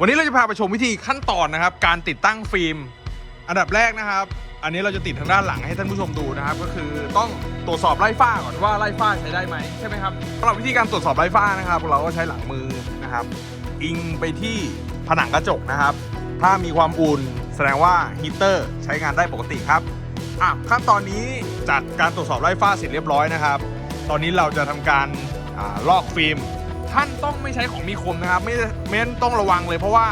วันนี้เราจะพาไปชมวิธีขั้นตอนนะครับ การติดตั้งฟิล์ม อันดับแรกนะครับ อันนี้เราจะติดทางด้านหลังให้ท่านผู้ชมดูนะครับ ก็คือต้องตรวจสอบไล่ฝ้าก่อนว่าไล่ฝ้าใช้ได้ไหมใช่ไหมครับสำหรับวิธีการตรวจสอบไล่ฝ้านะครับเราก็ใช้หลังมือนะครับ อิงไปที่ผนังกระจกนะครับ ถ้ามีความอุ่นแสดงว่าฮีเตอร์ใช้งานได้ปกติครับอะขั้นตอนนี้จากการตรวจสอบไล่ฝ้าเสร็จเรียบร้อยนะครับ ตอนนี้เราจะทำการลอกฟิล์ม ท่านต้องไม่ใช้ของมีคมนะครับ ไม่ไม่งั้นต้องระวังเลยเพราะว่า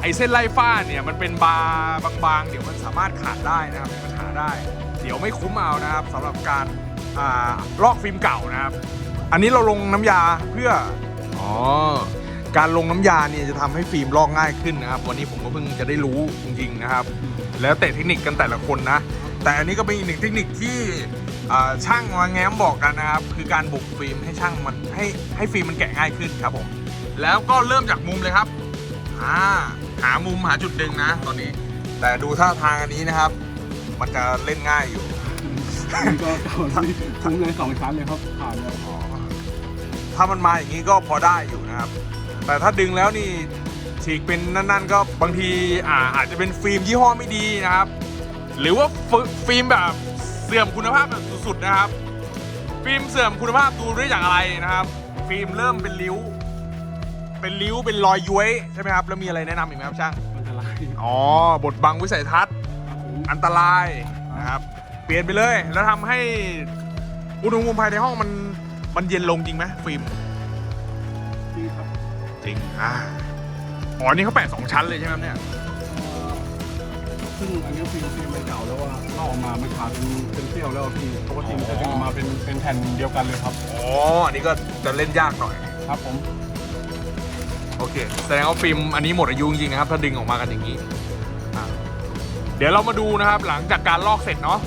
ไอเส้นไล่ฝ้าเนี่ยมันเป็นบาร์บางๆ เดี๋ยวมันสามารถขาดได้นะครับมีปัญหาได้ เดี๋ยวไม่คุ้มเอานะครับสำหรับการอ่าลอกฟิล์มเก่านะครับ อันนี้เราลงน้ำยาเพื่ออ๋อการลงน้ำยาเนี่ยจะทำให้ฟิล์มลอกง่ายขึ้นนะครับ วันนี้ผมก็เพิ่งจะได้รู้จริงๆนะครับ แล้วแต่เทคนิคกันแต่ละคนนะ แต่อันนี้ก็เป็นอีกหนึ่งเทคนิคที่อ่าช่างมาแง้มบอกกันนะครับ คือการบุกฟิล์มให้ช่างมันให้ให้ฟิล์มมันแกะง่ายขึ้นครับผม แล้วก็เริ่มจากมุมเลยครับอ่าหามุมหาจุดดึงนะ ตอนนี้ แต่ดูท่าทางอันนี้นะครับ มันจะเล่นง่ายอยู่นี่ก็ตอนนี้คุ้งเลยสองชั้นเลยครับผ่านเลยถ้ามันมาอย่างนี้ก็พอได้อยู่นะครับ แต่ถ้าดึงแล้วนี่ฉีกเป็นนั่น ๆ ก็บางทีอ่าอาจจะเป็นฟิล์มยี่ห้อไม่ดีนะครับ หรือว่าฟิฟิล์มแบบเสื่อมคุณภาพแบบสุดๆนะครับ ฟิล์มเสื่อมคุณภาพดูได้จากอะไรนะครับ ฟิล์มเริ่มเป็นริ้ว เป็นริ้วเป็นรอยย้วยใช่ไหมครับแล้วมีอะไรแนะนำอีกไหมครับช่างอันตรายอ๋อบดบังวิสัยทัศน์ครับผมอันตรายนะครับ เปลี่ยนไปเลยแล้วทำให้อุณหภูมิภายในห้องมันมันเย็นลงจริงไหมฟิล์มนี่ครับจริงอ่าอ๋อนี่เขาแปะสองชั้นเลยใช่ไหมครับเนี่ยเอ่อ ซึ่งอันนี้ฟิล์มฟิล์มมันเก่าแล้วว่าลอกออกมามันขาดเป็นเป็นเสี้ยวแล้วพี่ปกติมันจะดึงออกมาเป็นเป็นแผ่นเดียวกันเลยครับ อ๋ออันนี้ก็จะเล่นยากหน่อย ครับผม โอเค แสดงว่าฟิล์มอันนี้หมดอายุจริงๆนะครับ ถ้าดึงออกมากันอย่างนี้อะเดี๋ยวเรามาดูนะครับ หลังจากการลอกเสร็จเนาะ